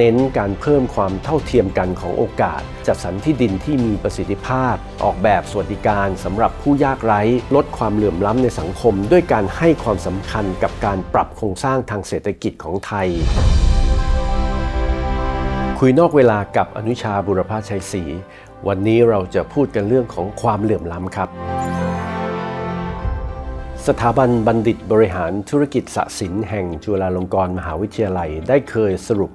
เน้นการเพิ่มความเท่าเทียมกันของโอกาส จัดสรรที่ดินที่มีประสิทธิภาพ ออกแบบสวัสดิการสำหรับผู้ยากไร้ ลดความเหลื่อมล้ำในสังคม ด้วยการให้ความสำคัญกับการปรับโครงสร้างทางเศรษฐกิจของไทย คุยนอกเวลากับอนุชาบุรพาชัยศรีวันนี้เราจะพูดกันเรื่องของความเหลื่อมล้ำครับ สถาบันบัณฑิตบริหารธุรกิจสศิลป์แห่งจุฬาลงกรณ์มหาวิทยาลัย ได้เคยสรุป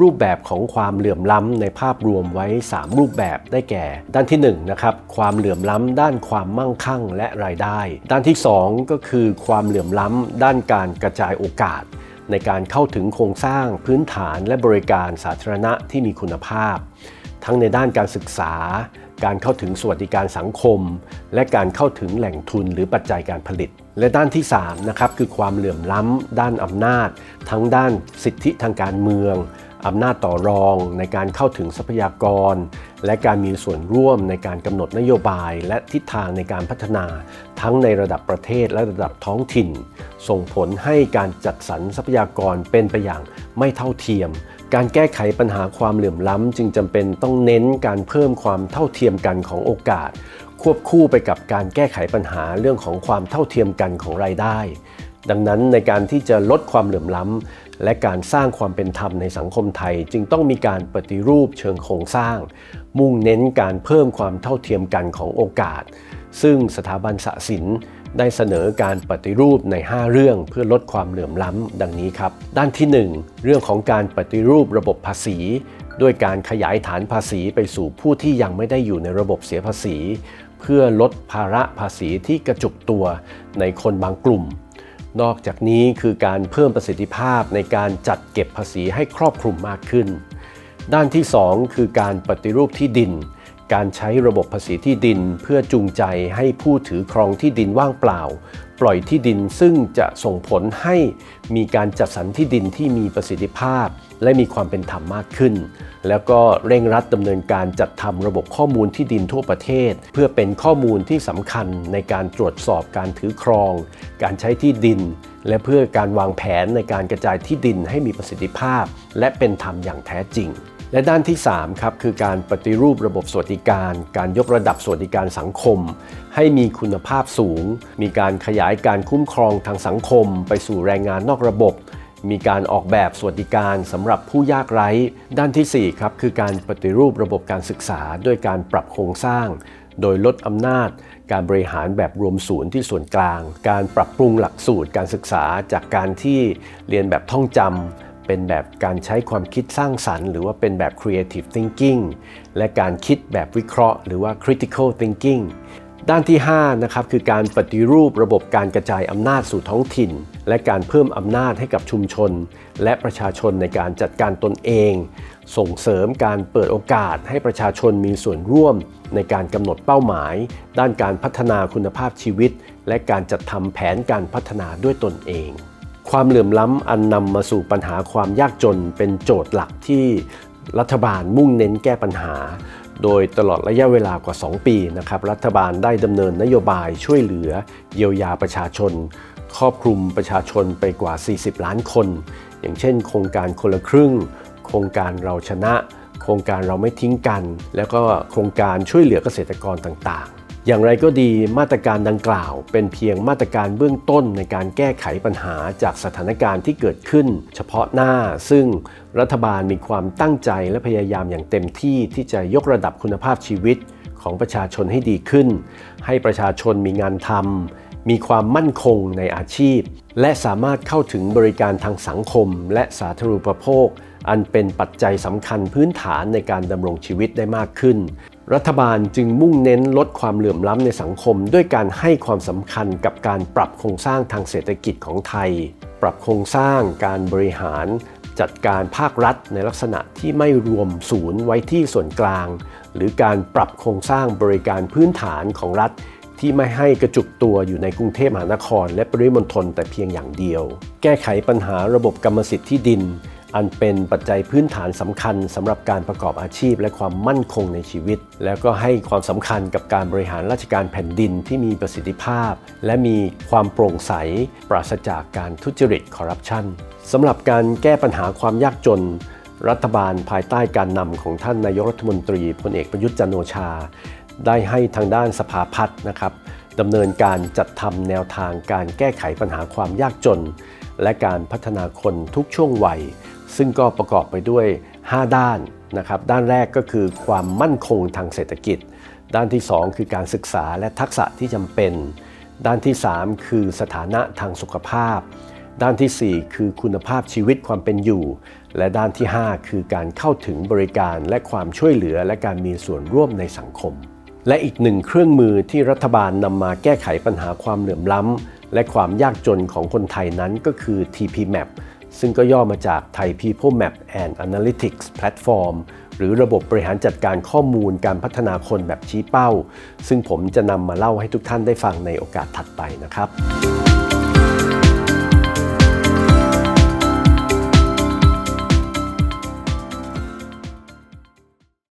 รูปแบบของความเหลื่อมล้ำในภาพรวมไว้ 3 รูปแบบได้แก่ ด้านที่1นงนะครับความเหลื่อมล้ำด้านความมั่งคั่งและรายได้ ด้านที่ 2 ก็คือความเหลื่อมล้ำด้านการกระจายโอกาส ในการเข้าถึงโครงสร้างพื้นฐานและบริการสาธารณะที่มีคุณภาพ ทั้งในด้านการศึกษา การเข้าถึงสวัสดิการสังคม และการเข้าถึงแหล่งทุนหรือปัจจัยการผลิตและด้านที่3นะครับคือความเหลื่อมล้ำด้านอำนาจ ทั้งด้านสิทธิทางการเมือง อำนาจต่อรองในการเข้าถึงทรัพยากร และการมีส่วนร่วมในการกำหนดนโยบาย และทิศทางในการพัฒนา ทั้งในระดับประเทศและระดับท้องถิ่น ส่งผลให้การจัดสรรทรัพยากรเป็นไปอย่างไม่เท่าเทียม การแก้ไขปัญหาความเหลื่อมล้ำ จึงจำเป็นต้องเน้นการเพิ่มความเท่าเทียมกันของโอกาส ควบคู่ไปกับการแก้ไขปัญหาเรื่องของความเท่าเทียมกันของรายได้ดังนั้นในการที่จะลดความเหลื่อมล้ำ และการสร้างความเป็นธรรมในสังคมไทย จึงต้องมีการปฏิรูปเชิงโครงสร้าง มุ่งเน้นการเพิ่มความเท่าเทียมกันของโอกาส ซึ่งสถาบันสศิลป์ได้เสนอการปฏิรูปใน 5 เรื่องเพื่อลดความเหลื่อมล้ำดังนี้ครับ ด้านที่ 1 เรื่องของการปฏิรูประบบภาษี ด้วยการขยายฐานภาษีไปสู่ผู้ที่ยังไม่ได้อยู่ในระบบเสียภาษี เพื่อลดภาระภาษีที่กระจุกตัวในคนบางกลุ่ม นอกจากนี้คือการเพิ่มประสิทธิภาพในการจัดเก็บภาษีให้ครอบคลุมมากขึ้น ด้านที่ 2 คือการปฏิรูปที่ดิน การใช้ระบบภาษีที่ดินเพื่อจูงใจให้ผู้ถือครองที่ดินว่างเปล่า ปล่อยที่ดินซึ่งจะส่งผลให้มีการจัดสรรที่ดินที่มีประสิทธิภาพ และมีความเป็นธรรมมากขึ้น แล้วก็เร่งรัดดำเนินการจัดทำระบบข้อมูลที่ดินทั่วประเทศ เพื่อเป็นข้อมูลที่สำคัญในการตรวจสอบการถือครอง การใช้ที่ดิน และเพื่อการวางแผนในการกระจายที่ดินให้มีประสิทธิภาพ และเป็นธรรมอย่างแท้จริง และด้านที่3ครับคือการปฏิรูประบบสวัสดิการ การยกระดับสวัสดิการสังคม ให้มีคุณภาพสูง มีการขยายการคุ้มครองทางสังคม ไปสู่แรงงานนอกระบบ มีการออกแบบสวัสดิการสำหรับผู้ยากไร้ ด้านที่4ครับคือการปฏิรูประบบการศึกษา ด้วยการปรับโครงสร้าง โดยลดอำนาจ การบริหารแบบรวมศูนย์ที่ส่วนกลาง การปรับปรุงหลักสูตรการศึกษาจากการที่เรียนแบบท่องจำ เป็นแบบการใช้ความคิดสร้างสรรค์ หรือว่าเป็นแบบ creative thinking และการคิดแบบวิเคราะห์ หรือว่า critical thinking ด้านที่5นะครับคือการปฏิรูประบบการกระจายอำนาจสู่ท้องถิ่น และการเพิ่มอำนาจให้กับชุมชน และประชาชนในการจัดการตนเอง ส่งเสริมการเปิดโอกาสให้ประชาชนมีส่วนร่วม ในการกำหนดเป้าหมาย ด้านการพัฒนาคุณภาพชีวิต และการจัดทำแผนการพัฒนาด้วยตนเอง ความเหลื่อมล้ำอันนำมาสู่ปัญหาความยากจนเป็นโจทย์หลักที่รัฐบาลมุ่งเน้นแก้ปัญหา โดยตลอดระยะเวลากว่า 2 ปีนะครับ รัฐบาลได้ดำเนินนโยบายช่วยเหลือ เยียวยาประชาชน ครอบคลุมประชาชนไปกว่า 40 ล้านคน อย่างเช่น โครงการคนละครึ่ง โครงการเราชนะ โครงการเราไม่ทิ้งกัน แล้วก็โครงการช่วยเหลือเกษตรกรต่างๆ อย่างไรก็ดีมาตรการดังกล่าว เป็นเพียงมาตรการเบื้องต้นในการแก้ไขปัญหาจากสถานการณ์ที่เกิดขึ้น เฉพาะหน้าซึ่งรัฐบาลมีความตั้งใจและพยายามอย่างเต็มที่ที่จะยกระดับคุณภาพชีวิตของประชาชนให้ดีขึ้น ให้ประชาชนมีงานทำมีความมั่นคงในอาชีพ และสามารถเข้าถึงบริการทางสังคม และสาธารณูปโภค อันเป็นปัจจัยสำคัญพื้นฐานในการดำรงชีวิตได้มากขึ้น รัฐบาลจึงมุ่งเน้นลดความเหลื่อมล้ำในสังคม ด้วยการให้ความสำคัญกับการปรับโครงสร้างทางเศรษฐกิจของไทย ปรับโครงสร้างการบริหาร จัดการภาครัฐในลักษณะที่ไม่รวมศูนย์ไว้ที่ส่วนกลาง หรือการปรับโครงสร้างบริการพื้นฐานของรัฐ ที่ไม่ให้กระจุกตัวอยู่ในกรุงเทพมหานคร และปริมณฑลแต่เพียงอย่างเดียว แก้ไขปัญหาระบบกรรมสิทธิ์ที่ดิน อันเป็นปัจจัยพื้นฐานสำคัญสำหรับการประกอบอาชีพ และความมั่นคงในชีวิต แล้วก็ให้ความสำคัญกับการบริหารราชการแผ่นดินที่มีประสิทธิภาพ และมีความโปร่งใส ปราศจากการทุจริตคอร์รัปชันสำหรับการแก้ปัญหาความยากจน รัฐบาลภายใต้การนำของท่านนายกรัฐมนตรีพลเอกประยุทธ์จันโอชา ได้ให้ทางด้านสภาพัฒน์นะครับดำเนินการจัดทำแนวทางการแก้ไขปัญหาความยากจน และการพัฒนาคนทุกช่วงวัย ซึ่งก็ประกอบไปด้วย 5 ด้านนะครับ ด้านแรกก็คือความมั่นคงทางเศรษฐกิจ ด้านที่ 2 คือการศึกษาและทักษะที่จำเป็น ด้านที่ 3 คือสถานะทางสุขภาพ ด้านทีสี่ 4 คือคุณภาพชีวิตความเป็นอยู่ และด้านที่ 5 คือการเข้าถึงบริการและความช่วยเหลือและการมีส่วนร่วมในสังคม และอีกหนึ่งเครื่องมือที่รัฐบาลนำมาแก้ไขปัญหาความเหลื่อมล้ำและความยากจนของคนไทยนั้นก็คือ TPMAP ซึ่งก็ย่อมาจาก Thai People Map and Analytics Platform หรือระบบบริหารจัดการข้อมูลการพัฒนาคนแบบชี้เป้า ซึ่งผมจะนำมาเล่าให้ทุกท่านได้ฟังในโอกาสถัดไปนะครับ